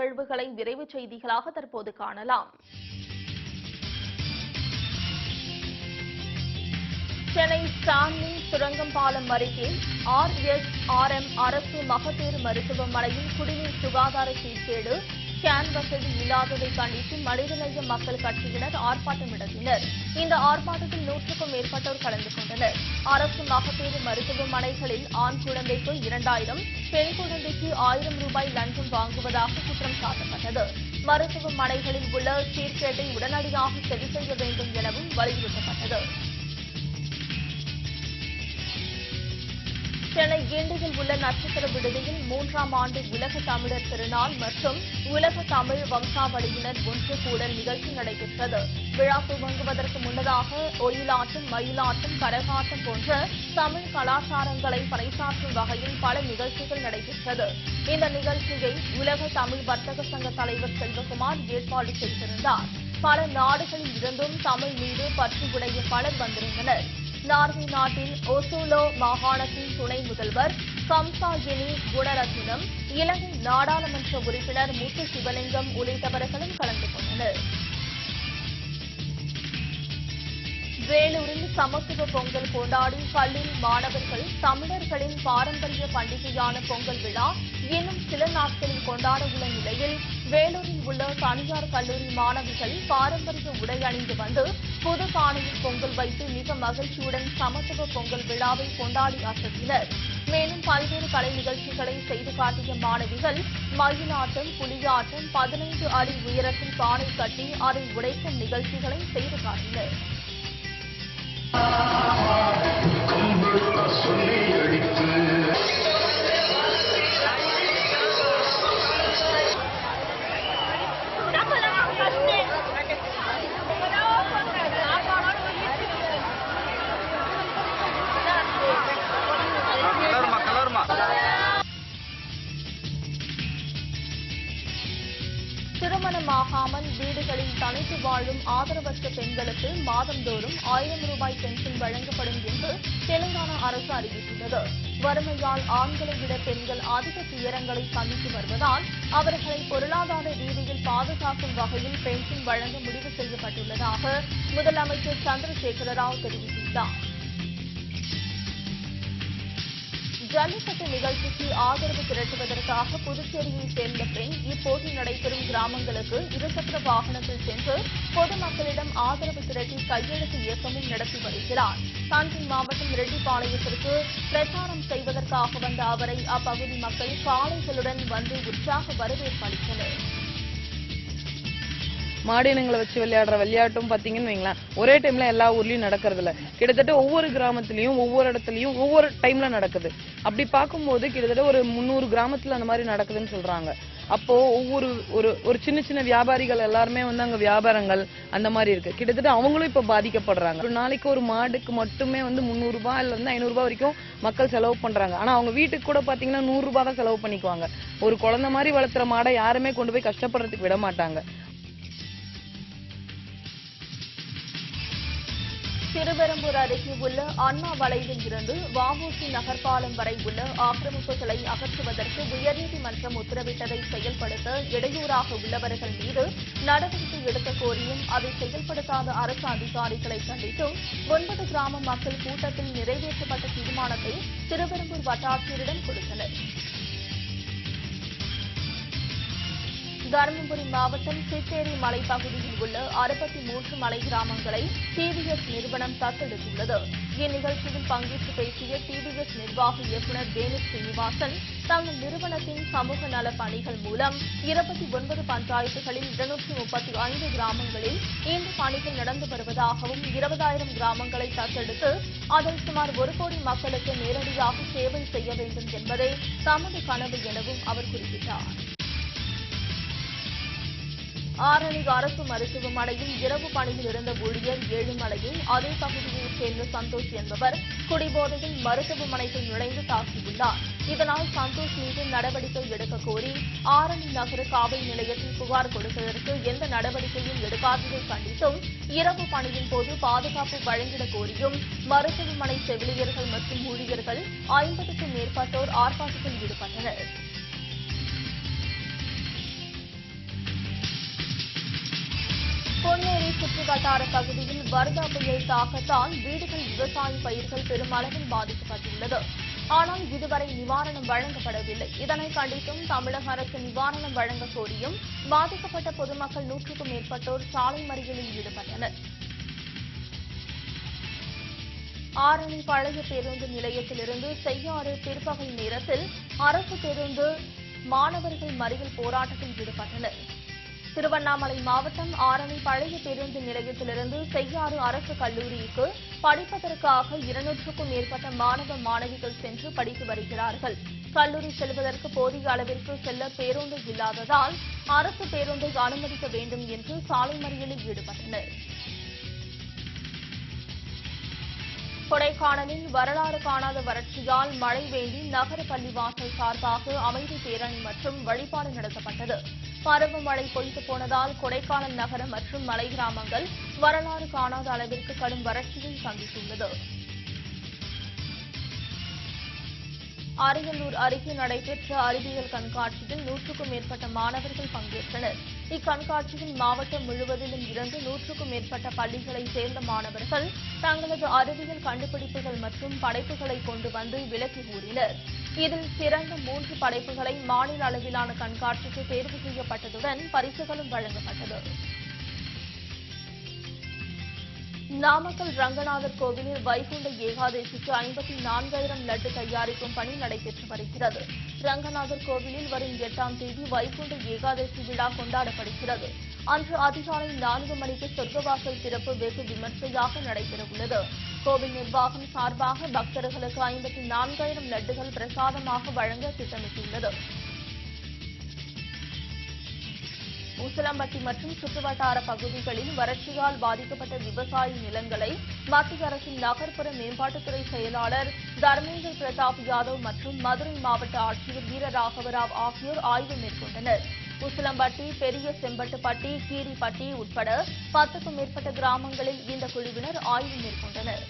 நிகழ்வுகளை விரைவு செய்திகளாக தற்போது காணலாம். சென்னை ஸ்டான்லி சுரங்கம்பாலம் அருகே ஆர் எஸ் ஆர் எம் அரசு மகப்பேறு மருத்துவமனையில் குடிநீர் சுகாதார சீர்கேடு கேன் வசதி இல்லாததை கண்டித்து மனிதநேய மக்கள் கட்சியினர் ஆர்ப்பாட்டம் நடத்தினர் இந்த ஆர்ப்பாட்டத்தில் நூற்றுக்கும் மேற்பட்டோர் கலந்து கொண்டனர். அரசு மகப்பேறு மருத்துவமனைகளில் ஆண் குழந்தைக்கு இரண்டாயிரம் பெண் குழந்தைக்கு ஆயிரம் ரூபாய் லஞ்சம் வாங்குவதாக குற்றம் சாட்டப்பட்டது. மருத்துவமனைகளில் உள்ள சீர்கேட்டை உடனடியாக சரி செய்ய வேண்டும் எனவும் வலியுறுத்தப்பட்டது. சென்னை கிண்டியில் உள்ள நட்சத்திர விடுதியில் மூன்றாம் ஆண்டு உலக தமிழர் திருநாள் மற்றும் உலக தமிழ் வம்சாவளியினர் ஒன்று கூடல் நிகழ்ச்சி நடைபெற்றது. விழா துவங்குவதற்கு முன்னதாக ஒயிலாட்டம் மயிலாட்டம் கரகாட்டம் போன்ற தமிழ் கலாச்சாரங்களை பறைசாற்றும் வகையில் பல நிகழ்ச்சிகள் நடைபெற்றது. இந்த நிகழ்ச்சியை உலக தமிழ் வர்த்தக சங்க தலைவர் செல்வகுமார் ஏற்பாடு செய்திருந்தார். பல நாடுகளில் இருந்தும் தமிழ் மீது பற்று உடைய பலர் வந்திருந்தனர். நார்வே நாட்டின் ஒசூலோ மாகாணத்தின் துணை முதல்வர் கம்சாகினி குணரத்னம் இலங்கை நாடாளுமன்ற உறுப்பினர் முத்து சிவலிங்கம் உள்ளிட்டவர்களும் கலந்து கொண்டனர். வேலூரில் சமத்துவ பொங்கல் கொண்டாடி பள்ளி மாணவர்கள் தமிழர்களின் பாரம்பரிய பண்டிகையான பொங்கல் விழா இன்னும் சில நாட்களில் கொண்டாட உள்ள நிலையில் வேலூரில் உள்ள தனியார் கல்லூரி மாணவிகள் பாரம்பரிய உடை அணிந்து வந்து வைத்து மிக மகிழ்ச்சியுடன் சமத்துவ பொங்கல் விழாவை கொண்டாடி அசத்தினர் மேலும் பல்வேறு கலை நிகழ்ச்சிகளை செய்து காட்டிய மாணவிகள் மயிலாட்டம் புலியாட்டம் பதினைந்து அடி உயரத்தில் பானை கட்டி அதை உடைக்கும் நிகழ்ச்சிகளை செய்து காட்டினர். வீடுகளில் வாழும் ஆதரவற்ற பெண்களுக்கு மாதந்தோறும் ஆயிரம் ரூபாய் பென்ஷன் வழங்கப்படும் என்று தெலுங்கானா அரசு அறிவித்துள்ளது. வறுமையால் ஆண்களை விட பெண்கள் அதிக துயரங்களை சந்தித்து வருவதால் அவர்களை பொருளாதார ரீதியில் பாதுகாக்கும் வகையில் பென்ஷன் வழங்க முடிவு செய்யப்பட்டுள்ளதாக முதலமைச்சர் சந்திரசேகர ராவ் தெரிவித்துள்ளார். ஜல்லிக்கட்டு நிகழ்ச்சிக்கு ஆதரவு திரட்டுவதற்காக புதுச்சேரியைச் சேர்ந்த பெண் இப்போட்டி நடைபெறும் கிராமங்களுக்கு இருசக்கர வாகனத்தில் சென்று பொதுமக்களிடம் ஆதரவு திரட்டி கையெழுத்து இயக்கமும் நடத்தி வருகிறார். தஞ்சை மாவட்டம் ரெட்டிப்பாளையத்திற்கு பிரச்சாரம் செய்வதற்காக வந்த அவரை அப்பகுதி மக்கள் காளைகளுடன் வந்து உற்சாக வரவேற்பு அளித்தனர். மாடினங்களை வச்சு விளையாடுற விளையாட்டும் பார்த்தீங்கன்னு வைங்களேன் ஒரே டைம்ல எல்லா ஊர்லயும் நடக்கிறது இல்லை கிட்டத்தட்ட ஒவ்வொரு கிராமத்திலையும் ஒவ்வொரு இடத்துலையும் ஒவ்வொரு டைம்ல நடக்குது. அப்படி பார்க்கும்போது கிட்டத்தட்ட ஒரு முந்நூறு கிராமத்தில் அந்த மாதிரி நடக்குதுன்னு சொல்கிறாங்க அப்போ ஒவ்வொரு ஒரு ஒரு சின்ன சின்ன வியாபாரிகள் எல்லாருமே வந்து அங்க வியாபாரங்கள் அந்த மாதிரி இருக்கு. கிட்டத்தட்ட அவங்களும் இப்ப பாதிக்கப்படுறாங்க. ஒரு நாளைக்கு ஒரு மாடுக்கு மட்டுமே வந்து முந்நூறு ரூபாயில இருந்து ஐநூறு ரூபாய் வரைக்கும் மக்கள் செலவு பண்றாங்க. ஆனா அவங்க வீட்டுக்கு கூட பாத்தீங்கன்னா நூறு ரூபாய் தான் செலவு பண்ணிக்குவாங்க. ஒரு குழந்தை மாதிரி வளர்த்துற மாடை யாருமே கொண்டு போய் கஷ்டப்படுறதுக்கு விட மாட்டாங்க. திருவெரும்பூர் அருகே உள்ள அண்ணா வளைவில் இருந்து வஉசி நகர்பாலம் வரை உள்ள ஆக்கிரமிப்புகளை அகற்றுவதற்கு உயர்நீதிமன்றம் உத்தரவிட்டதை செயல்படுத்த இடையூறாக உள்ளவர்கள் மீது நடவடிக்கை எடுக்க கோரியும் அதை செயல்படுத்தாத அரசு அதிகாரிகளை கண்டித்தும் ஒன்பது கிராம மக்கள் கூட்டத்தில் நிறைவேற்றப்பட்ட தீர்மானத்தை திருவெரும்பூர் வட்டாட்சியரிடம் கொடுத்தனர். தருமபுரி மாவட்டம் சித்தேரி மலைப்பகுதியில் உள்ள அறுபத்தி மூன்று மலை கிராமங்களை டிவிஎஸ் நிறுவனம் தத்தெடுத்துள்ளது. இந்நிகழ்ச்சியில் பங்கேற்று பேசிய டிவிஎஸ் நிர்வாக இயக்குநர் வேணு ஸ்ரீனிவாசன் தங்கள் நிறுவனத்தின் சமூக நல பணிகள் மூலம் இருபத்தி ஒன்பது பஞ்சாயத்துகளில் இருநூற்றி முப்பத்தி ஐந்து கிராமங்களில் இந்த பணிகள் நடந்து வருவதாகவும் இருபதாயிரம் கிராமங்களை தத்தெடுத்து அதில் சுமார் ஒரு கோடி மக்களுக்கு நேரடியாக சேவை செய்ய வேண்டும் என்பதே தமது கனவு எனவும் அவர் குறிப்பிட்டார். ஆரணி அரசு மருத்துவமனையில் இரவு பணியில் இருந்த ஊழியர் ஏழுமலையை அதே பகுதியைச் சேர்ந்த சந்தோஷ் என்பவர் குடிபோதையில் மருத்துவமனைக்குள் நுழைந்து தாக்கியுள்ளார். இதனால் சந்தோஷ் மீது நடவடிக்கை எடுக்க கோரி ஆரணி நகர காவல் நிலையத்தில் புகார் கொடுத்ததற்கு எந்த நடவடிக்கையும் எடுக்காததை கண்டித்தும் இரவு பணியின் போது பாதுகாப்பு வழங்கிடக் கோரியும் மருத்துவமனை செவிலியர்கள் மற்றும் ஊழியர்கள் ஐம்பதுக்கும் மேற்பட்டோர் ஆர்ப்பாட்டத்தில் ஈடுபட்டனர். சுற்று வட்டார பகுதியில் வர்தா புயல் தாக்கத்தால் வீடுகள் விவசாய பயிர்கள் பெருமளவில் பாதிக்கப்பட்டுள்ளது. ஆனால் இதுவரை நிவாரணம் வழங்கப்படவில்லை. இதனை கண்டித்தும் தமிழக அரசு நிவாரணம் வழங்க கோரியும் பாதிக்கப்பட்ட பொதுமக்கள் நூற்றுக்கும் மேற்பட்டோர் சாலை மறியலில் ஈடுபட்டனர். ஆரணி பழைய பேருந்து நிலையத்திலிருந்து செய்யாறு பிற்பகல் நேரத்தில் அரசு பேருந்து மாணவர்கள் மறியல் போராட்டத்தில் ஈடுபட்டனர். திருவண்ணாமலை மாவட்டம் ஆரணி பழைய பேருந்து நிலையத்திலிருந்து செய்யாறு அரசு கல்லூரிக்கு படிப்பதற்காக இருநூற்றுக்கும் மேற்பட்ட மாணவ மாணவிகள் சென்று படித்து வருகிறார்கள். கல்லூரி செல்வதற்கு போதிய அளவிற்கு செல்ல பேருந்து இல்லாததால் அரசு பேருந்தை அனுமதிக்க வேண்டும் என்று சாலை மறியலில் ஈடுபட்டனர். கொடைக்கானலில் வரலாறு காணாத வறட்சியால் மழை வேண்டி நகர பள்ளிவாசல் சார்பாக அமைதி பேரணி மற்றும் வழிபாடு நடத்தப்பட்டது. பருவமழை பொய்த்து போனதால் கொடைக்கானல் நகரம் மற்றும் மலை கிராமங்கள் வரலாறு காணாத அளவிற்கு கடும் வறட்சியை சந்தித்துள்ளது. அரியலூர் அருகே நடைபெற்ற அறிவியல் கண்காட்சியில் நூற்றுக்கும் மேற்பட்ட மாணவர்கள் பங்கேற்றனர். இக்கண்காட்சியில் மாவட்டம் முழுவதிலும் இருந்து நூற்றுக்கும் மேற்பட்ட பள்ளிகளைச் சேர்ந்த மாணவர்கள் தங்களது அறிவியல் கண்டுபிடிப்புகள் மற்றும் படைப்புகளை கொண்டு வந்து விளக்கி கூறினர். இதில் சிறந்த மூன்று படைப்புகளை மாநில அளவிலான கண்காட்சிக்கு தேர்வு செய்யப்பட்டதுடன் பரிசுகளும் வழங்கப்பட்டது. நாமக்கல் ரங்கநாதர் கோவிலில் வைகுண்ட ஏகாதசிக்கு ஐம்பத்தி நான்காயிரம் லட்டு தயாரிக்கும் பணி நடைபெற்று வருகிறது. ரங்கநாதர் கோவிலில் வரும் எட்டாம் தேதி வைகுண்ட ஏகாதசி விழா கொண்டாடப்படுகிறது. அன்று அதிகாலை நான்கு மணிக்கு சொர்க்கவாசல் திறப்பு வெகு விமர்சையாக நடைபெறவுள்ளது. கோவில் நிர்வாகம் சார்பாக பக்தர்களுக்கு ஐம்பத்தி நான்காயிரம் லட்டுகள் பிரசாதமாக வழங்க திட்டமிட்டுள்ளது. உசிலம்பட்டி மற்றும் சுற்றுவட்டார பகுதிகளில் வறட்சியால் பாதிக்கப்பட்ட விவசாய நிலங்களை மத்திய அரசின் நகர்ப்புற மேம்பாட்டுத்துறை செயலாளர் தர்மேந்திர பிரதாப் யாதவ் மற்றும் மதுரை மாவட்ட ஆட்சியர் வீரராகவராவ் ஆகியோர் ஆய்வு மேற்கொண்டனர். உசிலம்பட்டி பெரிய செம்பட்டுப்பட்டி கீரிப்பட்டி உட்பட பத்துக்கும் மேற்பட்ட கிராமங்களில் இந்த குழுவினர் ஆய்வு மேற்கொண்டனர்.